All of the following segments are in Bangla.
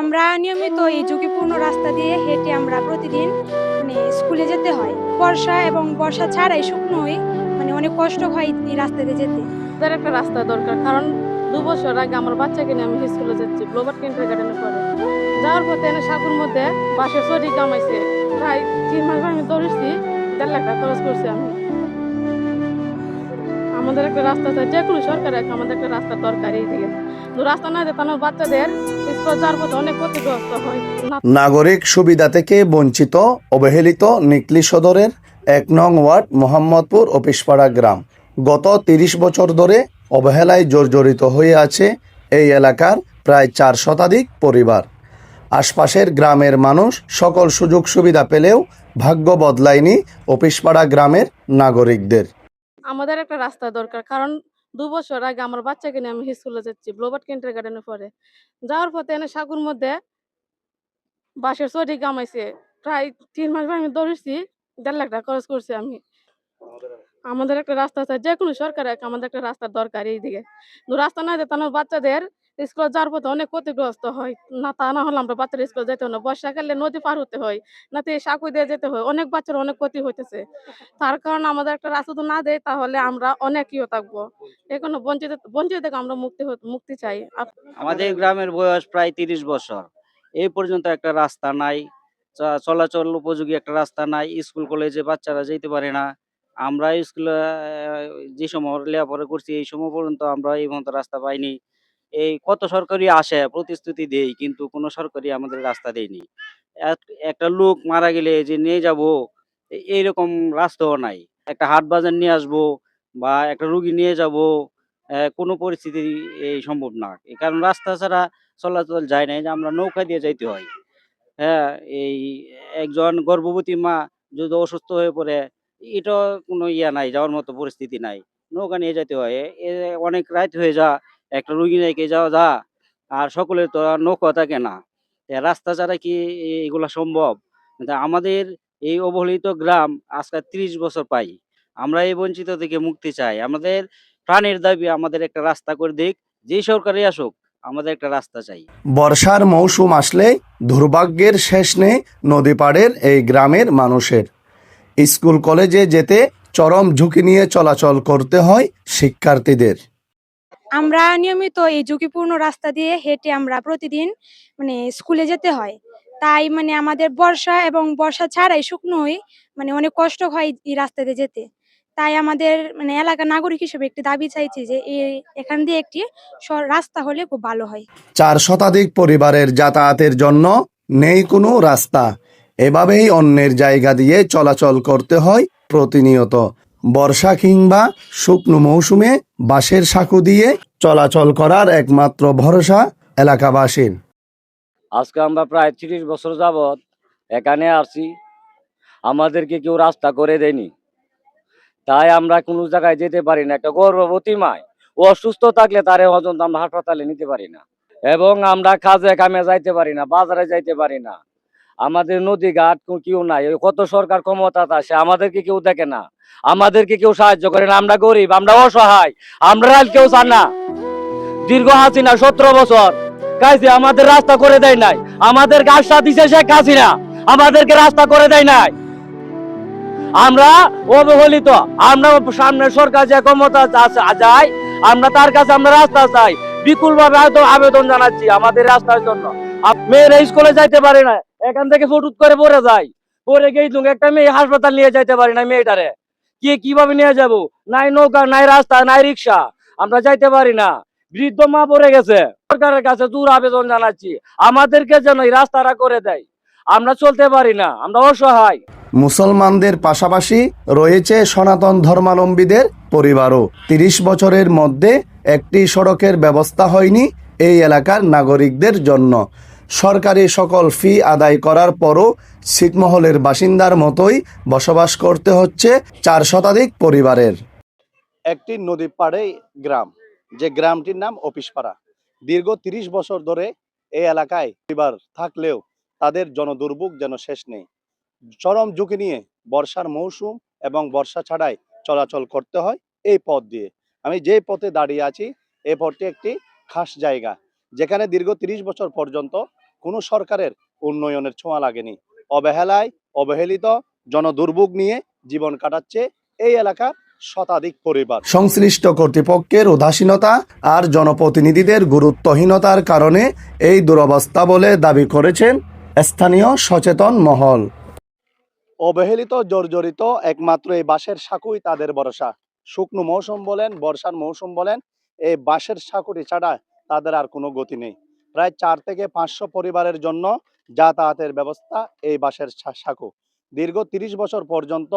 আমরা নিয়মিত এই ঝুঁকিপূর্ণ রাস্তা দিয়ে হেঁটে আমরা প্রতিদিন মানে স্কুলে যেতে হয়। বর্ষা এবং বর্ষা ছাড়াই শুকনোই মানে অনেক কষ্ট হয় এই দিয়ে যেতে। আমাদের একটা রাস্তা দরকার, কারণ দু বছর আগে আমার বাচ্চাকে নিয়ে আমি স্কুলে যাচ্ছি ব্লোবার কিন্টার গার্ডেনে পড়ে। যাওয়ার পথে এনে সাকুর মধ্যে বাসে চড়ি কামাইছে। প্রায় তিন মাস আমি দৌড়েছি, দেড় লাখ টাকা খরচ করছি আমি। আমাদের একটা রাস্তা যে কোনো সরকার আমাদের একটা রাস্তা দরকার এই দিকে রাস্তা না দিতে বাচ্চাদের নাগরিক সুবিধা থেকে বঞ্চিত অবহেলিত নিকলি সদরের এক নং ওয়ার্ড মোহাম্মদপুর অফিসপাড়া গ্রাম। গত তিরিশ বছর ধরে অবহেলায় জর্জরিত হয়ে আছে এই এলাকার প্রায় চার শতাধিক পরিবার। আশপাশের গ্রামের মানুষ সকল সুযোগ সুবিধা পেলেও ভাগ্য বদলায়নি অফিসপাড়া গ্রামের নাগরিকদের। আমাদের একটা রাস্তা দরকার কারণ দু বছর আগে আমার বাচ্চাকে নিয়ে আমি স্কুলে যাচ্ছি ব্লোবার্ট কেন্টার গার্ডেনে পরে। যাওয়ার পথে এনে সাগুর মধ্যে বাসের চটি গামাইছে। প্রায় তিন মাস আমি দৌড়েছি দেড় লাখ টাকা খরচ করছি আমি। আমাদের একটা রাস্তা আছে যে কোনো সরকার আমাদের একটা রাস্তার দরকার এইদিকে। রাস্তা না যে আমার বাচ্চাদের স্কুলে যাওয়ার পথে অনেক ক্ষতিগ্রস্ত হয়। না তা না হলে আমরা বাচ্চারা স্কুলে যেতে হয় না। বর্ষাকালে নদী পার হতে হয়, না তো সাঁকু দিয়ে যেতে হয়। অনেক বাচ্চার অনেক ক্ষতি হইতেছে। তার কারণে আমাদের একটা রাস্তা তো না দেয় তাহলে আমরা অনেক ইয়ে থাকব এখনও বঞ্চিত বঞ্চিত থেকে আমরা মুক্তি মুক্তি চাই। আমাদের গ্রামের বয়স প্রায় তিরিশ বছর। এই পর্যন্ত একটা রাস্তা নাই। চলাচল উপযোগী একটা রাস্তা নাই। স্কুল, কলেজে বাচ্চারা যেতে পারে না। আমরা স্কুলে যে সময় লেখাপড়া করছি, এই সময় পর্যন্ত আমরা এই মতো রাস্তা পাইনি। এই কত সরকারি আসে, প্রতিশ্রুতি দেই, কিন্তু কোনো সরকারি আমাদের রাস্তা দেয়নি। একটা লোক মারা গেলে যে নিয়ে যাব এইরকম রাস্তাও নাই। একটা হাট বাজার নিয়ে আসব বা একটা রুগী নিয়ে যাব কোনো পরিস্থিতি এই সম্ভব না। কারণ রাস্তা ছাড়া চলাচল যায় না যে আমরা নৌকা দিয়ে যাইতে হয়। হ্যাঁ এই একজন গর্ভবতী মা যদি অসুস্থ হয়ে পড়ে এটা কোনো ইয়া নাই, যাওয়ার মতো পরিস্থিতি নাই। নৌকা নিয়ে যেতে হয়। অনেক রাত হয়ে যা একটা রুগী রেখে যাওয়া যা, আর সকলের তো আর নৌকা থাকে না। রাস্তা ছাড়া কি এগুলা সম্ভব? আমাদের এই অবহেলিত গ্রাম আজকে ত্রিশ বছর পাই। আমরা এই বঞ্চিত থেকে মুক্তি চাই। আমাদের প্রাণের দাবি আমাদের একটা রাস্তা করে দিক যেই সরকারই আসুক, আমাদের একটা রাস্তা চাই। বর্ষার মৌসুম আসলে দুর্ভাগ্যের শেষ নেই নদী পাড়ের এই গ্রামের মানুষের। স্কুল কলেজে যেতে চরম ঝুঁকি নিয়ে চলাচল করতে হয় শিক্ষার্থীদের। আমরা নিয়মিত এই ঝুঁকিপূর্ণ রাস্তা দিয়ে হেঁটে আমরা প্রতিদিন মানে স্কুলে যেতে হয়। তাই মানে আমাদের বর্ষা এবং বর্ষা ছাড়াই শুকনোই মানে অনেক কষ্ট হয় এই রাস্তা দিয়ে যেতে। তাই আমাদের মানে এলাকার নাগরিক হিসেবে একটি দাবি চাইছি যে এখান দিয়ে একটি রাস্তা হলে খুব ভালো হয়। চার শতাধিক পরিবারের যাতায়াতের জন্য নেই কোনো রাস্তা। এভাবেই অন্যের জায়গা দিয়ে চলাচল করতে হয় প্রতিনিয়ত। বর্ষা কিংবা শুকনো মৌসুমে বাঁশের সাঁকু দিয়ে চলাচল করার একমাত্র ভরসা এলাকাবাসীর। আজকে আমরা প্রায় তিরিশ বছর যাবৎ এখানে আসছি আমাদেরকে কেউ রাস্তা করে দেয়নি। তাই আমরা কোনো জায়গায় যেতে পারি না। একটা গর্ভবতী মায় অসুস্থ থাকলে তারে অজন্ত আমরা হাসপাতালে নিতে পারি না। এবং আমরা কাজে কামে যাইতে পারি না, বাজারে যাইতে পারি না। আমাদের নদী ঘাট কেউ নাই। কত সরকার ক্ষমতা আছে আমাদেরকে কেউ দেখে না। আমাদেরকে কেউ সাহায্য করে না। আমরা গরিব, আমরা অসহায়, আমরা কেউ চান না। দীর্ঘ হাসিনা, সতেরো বছর। কাজে আমাদের রাস্তা করে দেয় নাই। আমাদের গাছটা দিছে শেখ হাসিনা। আমাদেরকে রাস্তা করে দেয় নাই। আমরা অবহেলিত। আমরা সামনে সরকার যে ক্ষমতা যায়, আমরা তার কাছে আমরা রাস্তা চাই। বিপুল ভাবে আবেদন জানাচ্ছি আমাদের রাস্তার জন্য। মেয়েরা স্কুলে যাইতে পারে না। এখান থেকে ফুটুত করে পড়ে যায়। পরে গিয়ে একটা মেয়ে হাসপাতাল নিয়ে যাইতে পারি না মেয়েটারে। কি কীভাবে নিয়ে যাব? নাই নৌকা, নাই রাস্তা, নাই রিক্সা। আমরা যাইতে পারি না। বৃদ্ধ মা পড়ে গেছে। সরকারের কাছে দূর আবেদন জানাচ্ছি। আমাদেরকে যেন এই রাস্তাটা করে দেয়। আমরা চলতে পারি না। আমরা অসহায়। মুসলমানদের পাশাপাশি রয়েছে সনাতন ধর্মাবলম্বীদের পরিবারও। তিরিশ বছরের মধ্যে একটি সড়কের ব্যবস্থা হয়নি। এই এলাকার নাগরিকদের জন্য। সরকারি সকল ফি আদায় করার পরও ছিটমহলের বাসিন্দার মতোই বসবাস করতে হচ্ছে চার শতাধিক পরিবারের। একটি নদী পাড়ে গ্রাম, যে গ্রামটির নাম অফিসপাড়া। দীর্ঘ তিরিশ বছর ধরে এই এলাকায় পরিবার থাকলেও তাদের জনদুর্ভোগ যেন শেষ নেই। চরম ঝুঁকি নিয়ে বর্ষার মৌসুম এবং বর্ষা ছাড়াই চলাচল করতে হয় এই পথ দিয়ে। আমি যে পথে দাঁড়িয়ে আছি এই পথটি একটি খাস জায়গা যেখানে দীর্ঘ তিরিশ বছর পর্যন্ত কোনো সরকারের উন্নয়নের ছোঁয়া লাগেনি। অবহেলায় অবহেলিত জনদুর্ভোগ নিয়ে জীবন কাটাচ্ছে এই এলাকার শতাধিক পরিবার। সংশ্লিষ্ট কর্তৃপক্ষের উদাসীনতা আর জনপ্রতিনিধিদের গুরুত্বহীনতার কারণে এই দুরবস্থা বলে দাবি করেছেন স্থানীয় সচেতন মহল। অবহেলিত জর্জরিত একমাত্র এই বাঁশের সাঁকুই তাদের ভরসা। শুকনো মৌসুম বলেন বর্ষার মৌসুম বলেন এই বাঁশের সাঁকুটি ছাড়া তাদের আর কোনো গতি নেই। প্রায় চার থেকে পাঁচশো পরিবারের জন্য যাতায়াতের ব্যবস্থা এই বাঁশের সাঁকো। দীর্ঘ তিরিশ বছর পর্যন্ত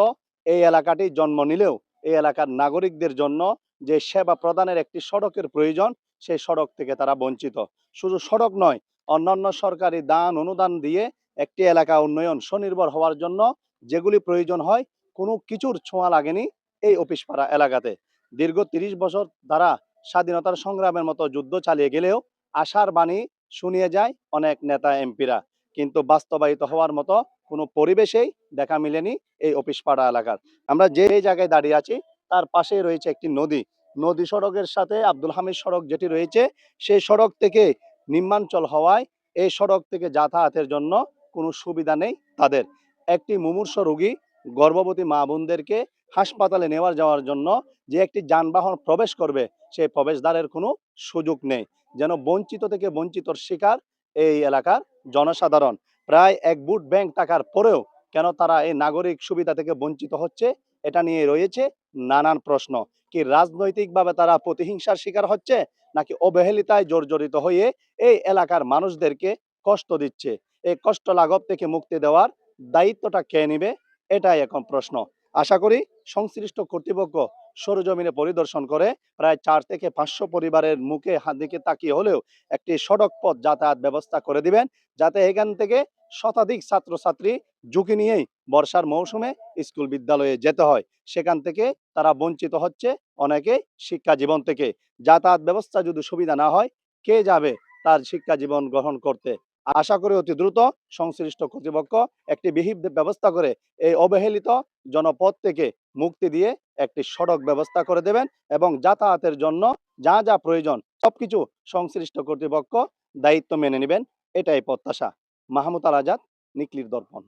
এই এলাকাটি জন্ম নিলেও এই এলাকার নাগরিকদের জন্য যে সেবা প্রদানের একটি সড়কের প্রয়োজন, সেই সড়ক থেকে তারা বঞ্চিত। শুধু সড়ক নয়, অন্যান্য সরকারি দান, অনুদান দিয়ে একটি এলাকা উন্নয়ন স্বনির্ভর হওয়ার জন্য যেগুলি প্রয়োজন হয়, কোনো কিছুর ছোঁয়া লাগেনি এই অফিসপাড়া এলাকাতে। দীর্ঘ তিরিশ বছর দ্বারা স্বাধীনতার সংগ্রামের মতো যুদ্ধ চালিয়ে গেলেও আশার বাণী শুনিয়ে যায় অনেক নেতা এমপিরা। কিন্তু বাস্তবায়িত হওয়ার মতো কোনো পরিবেশেই দেখা মিলেনি এই অফিসপাড়া এলাকার। আমরা যে জায়গায় দাঁড়িয়ে আছি, তার পাশেই রয়েছে একটি নদী। নদী সড়কের সাথে আব্দুল হামিদ সড়ক যেটি রয়েছে, সেই সড়ক থেকে নিম্নাঞ্চল হওয়ায় এই সড়ক থেকে যাতায়াতের জন্য কোনো সুবিধা নেই তাদের। একটি মুমূর্ষ রোগী গর্ভবতী মা বোনদেরকে হাসপাতালে নেওয়ার যাওয়ার জন্য যে একটি যানবাহন প্রবেশ করবে সেই প্রবেশদ্বারের কোনো সুযোগ নেই। যেন বঞ্চিত থেকে বঞ্চিতর শিকার এই এলাকার জনসাধারণ। প্রায় এক বুট ব্যাংক টাকার পরেও কেন তারা এই নাগরিক সুবিধা থেকে বঞ্চিত হচ্ছে, এটা নিয়ে রয়েছে নানান প্রশ্ন। কি রাজনৈতিকভাবে তারা প্রতিহিংসার শিকার হচ্ছে, নাকি অবহেলিতায় জর্জরিত হয়ে এই এলাকার মানুষদেরকে কষ্ট দিচ্ছে? এই কষ্ট লাঘব থেকে মুক্তি দেওয়ার দায়িত্বটা কে নিবে? এটাই এখন প্রশ্ন। আশা করি সংশ্লিষ্ট কর্তৃপক্ষ সরজমিনে পরিদর্শন করে প্রায় চার থেকে পাঁচশো পরিবারের মুখে দিকে তাকিয়ে হলেও একটি সড়ক পথ যাতায়াত ব্যবস্থা করে দিবেন, যাতে এখান থেকে শতাধিক ছাত্রছাত্রী ঝুঁকি নিয়েই বর্ষার মৌসুমে স্কুল বিদ্যালয়ে যেতে হয়। সেখান থেকে তারা বঞ্চিত হচ্ছে অনেকে শিক্ষা জীবন থেকে। যাতায়াত ব্যবস্থা যদি সুবিধা না হয়, কে যাবে তার শিক্ষা জীবন গ্রহণ করতে? আশা করি অতি দ্রুত সংশ্লিষ্ট কর্তৃপক্ষ একটি বিহিত ব্যবস্থা করে এই অবহেলিত জনপদ থেকে মুক্তি দিয়ে একটি সড়ক ব্যবস্থা করে দেবেন এবং যাতায়াতের জন্য যা যা প্রয়োজন সবকিছু সংশ্লিষ্ট কর্তৃপক্ষ দায়িত্ব মেনে নেবেন, এটাই প্রত্যাশা। মাহমুদ আল আজাদ নিকলির দর্পণ।